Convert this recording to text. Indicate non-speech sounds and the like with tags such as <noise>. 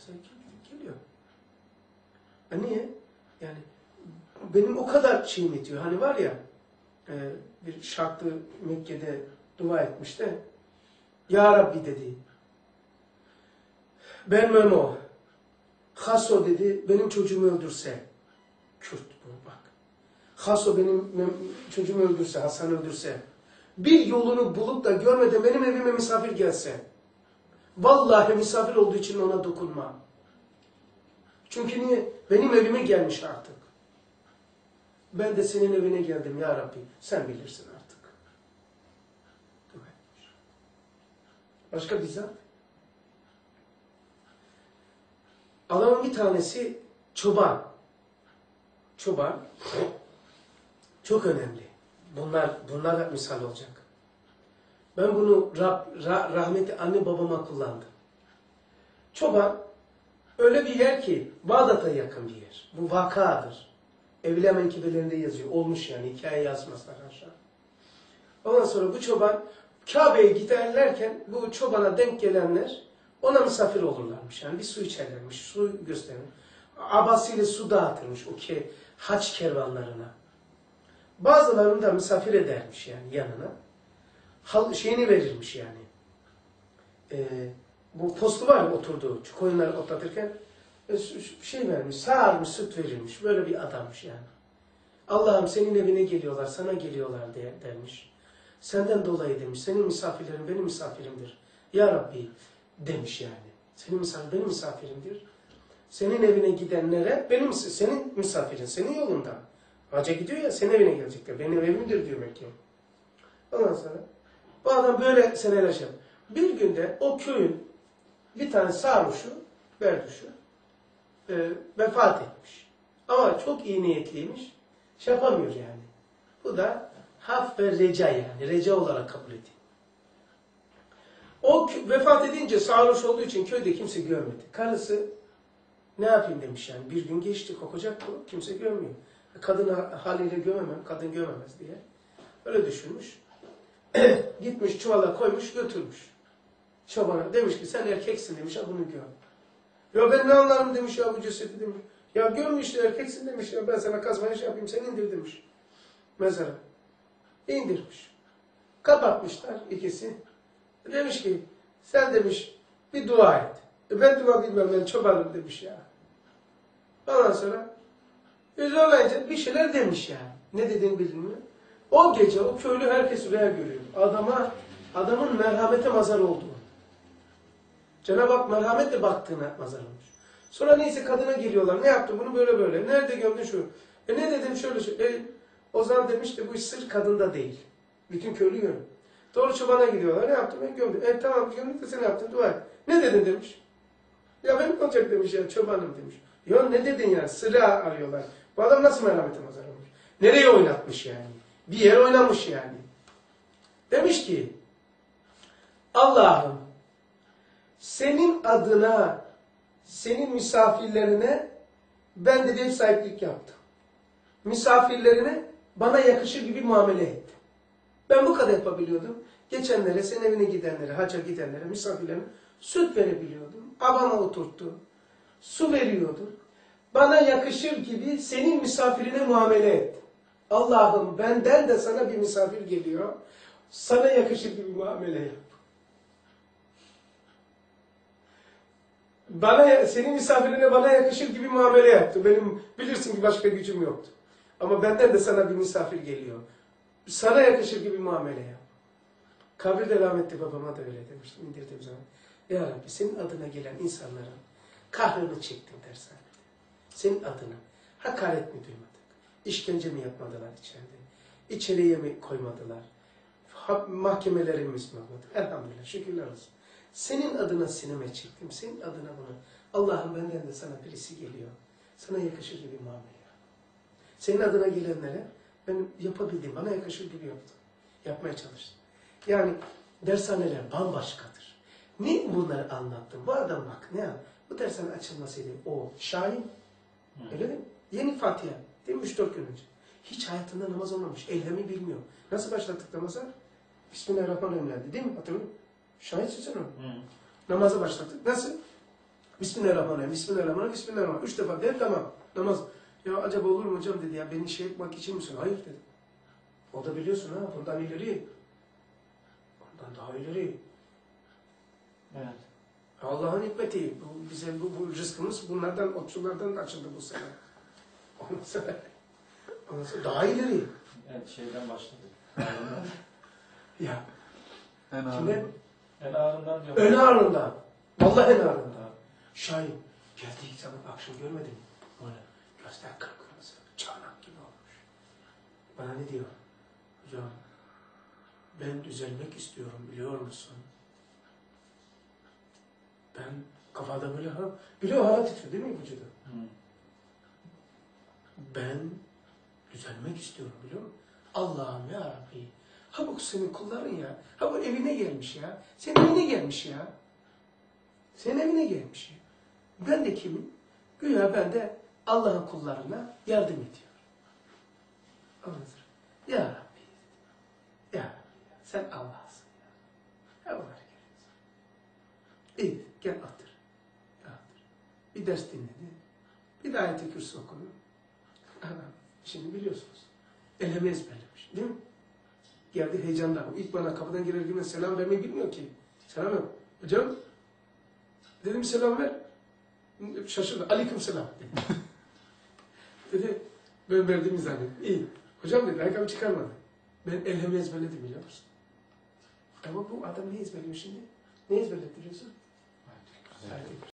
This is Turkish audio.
çağırsa geliyor. E niye? Yani benim o kadar şeyim yetiyor. Hani var ya e, bir şartlı Mekke'de dua etmiş de Ya Rabbi dedi. Ben Memo. Haso dedi benim çocuğumu öldürse. Kürt bu bak. Haso benim çocuğumu öldürse, Hasan öldürse. Bir yolunu bulup da görmeden benim evime misafir gelse. Vallahi misafir olduğu için ona dokunma. Çünkü niye? Benim evime gelmiş artık. Ben de senin evine geldim ya Rabbi. Sen bilirsin artık. Başka bizzat. Adamın bir tanesi çoban. Çoban. Çok önemli. Bunlar bunlar da misal olacak. Ben bunu Rab, ra- rahmetli anne babama kullandım. Çoban öyle bir yer ki Bağdat'a yakın bir yer. Bu vakadır. Evliya menkibelerinde yazıyor. Olmuş yani hikaye yazmazlar aşağı. Ondan sonra bu çoban Kabe'ye giderlerken bu çobana denk gelenler ona misafir olurlarmış. Yani bir su içerlermiş, su gösterir. Abasıyla su dağıtırmış o ke haç kervanlarına. Bazılarını da misafir edermiş yani yanına. Şeyini verirmiş yani. Ee, bu postu var ya oturduğu, koyunları otlatırken e, şey vermiş, sağarmış, süt verirmiş. Böyle bir adammış yani. Allah'ım senin evine geliyorlar, sana geliyorlar diye dermiş. Senden dolayı demiş, senin misafirlerin benim misafirimdir. Ya Rabbi demiş yani. Senin misafir benim misafirimdir. Senin evine gidenlere benim senin misafirin, senin yolunda. Hacca gidiyor ya senin evine gelecekler. Benim evimdir diyor Mekke. Ondan sonra bu adam böyle seneler. Bir günde o köyün bir tane sarhoşu, berduşu e, vefat etmiş. Ama çok iyi niyetliymiş. Şey yapamıyor yani. Bu da haf ve reca yani. Reca olarak kabul edildi. O vefat edince sarhoş olduğu için köyde kimse görmedi. Karısı ne yapayım demiş yani. Bir gün geçti kokacak bu. Kimse görmüyor. Kadını haliyle gömemem, kadın gömemez diye. Öyle düşünmüş. <clears throat> Gitmiş çuvala koymuş götürmüş. Çobana demiş ki sen erkeksin demiş ha bunu göm. Ya ben ne anlarım demiş ya bu cesedi demiş. Ya göm işte erkeksin demiş ya ben sana kazmaya şey yapayım sen indir demiş. Mezara. İndirmiş. Kapatmışlar ikisi. Demiş ki sen demiş bir dua et. E ben dua bilmem ben çobanım demiş ya. Ondan sonra yüzü olayınca bir şeyler demiş yani. Ne dediğini bilmiyor. O gece o köylü herkes rüya görüyor. Adama, adamın merhamete mazar olduğunu. Cenab-ı Hak merhametle baktığına mazar olmuş. Sonra neyse kadına geliyorlar. Ne yaptın bunu böyle böyle. Nerede gördün şu? E ne dedim şöyle şey. E, o zaman demiş de bu iş sırf kadında değil. Bütün köylü görüyor. Doğru çobana gidiyorlar. Ne yaptın? Ben gömdüm. E tamam gömdük de sen yaptın? Dua et. Ne dedin demiş. Ya benim olacak demiş ya çobanım demiş. Ya ne dedin ya? Sıra arıyorlar. Bu adam nasıl merhamete mazar olmuş? Nereye oynatmış yani? Bir yere oynamış yani. Demiş ki Allah'ım senin adına senin misafirlerine ben de ev sahiplik yaptım. Misafirlerine bana yakışır gibi muamele ettim. Ben bu kadar yapabiliyordum. Geçenlere, senin evine gidenlere, hacca gidenlere, misafirlerine süt verebiliyordum. Abama oturttu. Su veriyordum. Bana yakışır gibi senin misafirine muamele et. Allah'ım benden de sana bir misafir geliyor. Sana yakışır gibi muamele yap. Bana, senin misafirine bana yakışır gibi muamele yaptı. Benim bilirsin ki başka gücüm yoktu. Ama benden de sana bir misafir geliyor. Sana yakışır gibi muamele yap. Kabirde rahmetli babama da öyle demiştim indirdiğim zaman. Ya Rabbi senin adına gelen insanların kahrını çektim dershanede. Senin adına. Hakaret mi duymadık? İşkence mi yapmadılar içeride? İçeriye mi koymadılar? Mahkemelerimiz mi olmadı? Elhamdülillah şükürler olsun. Senin adına sineme çektim. Senin adına bunu. Allah'ım benden de sana birisi geliyor. Sana yakışır gibi muamele. Senin adına gelenlere ben yapabildiğim, bana yakışır gibi yaptım. Yapmaya çalıştım. Yani dershaneler bambaşkadır. Ne bunları anlattım? Bu adam bak ne? Bu dershane açılmasıydı. O Şahin. Öyle değil mi? Yeni Fatiha. Değil mi? 3-4 gün önce. Hiç hayatında namaz olmamış. Eylemi bilmiyor. Nasıl başlattık namaza? Bismillahirrahmanirrahim dedi. Değil mi? Hatırlıyor musun? Şahitsin sen onu. Namaza başlattık. Nasıl? Bismillahirrahmanirrahim, Bismillahirrahmanirrahim, Bismillahirrahmanirrahim. Üç defa der tamam. Namaz. Ya acaba olur mu hocam dedi ya beni şey yapmak için misin? Hayır dedim. O da biliyorsun ha bundan ileri. Bundan daha ileri. Evet. Allah'ın hikmeti. Bu, bize bu, bu rızkımız bunlardan, otçulardan açıldı bu sene. Ondan sonra, ondan daha ileri. Evet şeyden başladı. <laughs> Ya En. Şimdi en ağırından diyor. ön ağrından. Vallahi en ağrından. Şahin geldiği zaman akşam görmedin mi? Böyle gözler kıpkırmızı, çanak gibi olmuş. Bana ne diyor? Hocam ben düzelmek istiyorum biliyor musun? Ben kafada böyle ha, biliyor hava titriyor değil mi vücudu? Hı. Ben düzelmek istiyorum biliyor musun? Allah'ım ya Rabbi. Ha bu senin kulların ya. Ha bu evine gelmiş ya. Senin evine gelmiş ya. Senin evine gelmiş ya. Ben de kimim? Güya ben de Allah'ın kullarına yardım ediyorum. Sonra, Ya Rabbi. Ya. Sen Allah'sın ya. Bunları görüyorsun. İyi gel otur. Otur. Bir ders dinledi. Bir de ayet-i kürsü okudu. Şimdi biliyorsunuz. Elemi ezberlemiş. Değil mi? Geldi heyecanla. İlk bana kapıdan girer girmez selam vermeyi bilmiyor ki. Selam yok. Hocam dedim selam ver. Şaşırdı. Aleyküm selam <laughs> dedi. ben verdiğimi zannettim. İyi. Hocam dedi ayakkabı çıkarmadı. Ben elemi ezberledim biliyor musun? Ama bu adam ne ezberliyor şimdi? Ne ezberlettiriyorsun? Kürsü.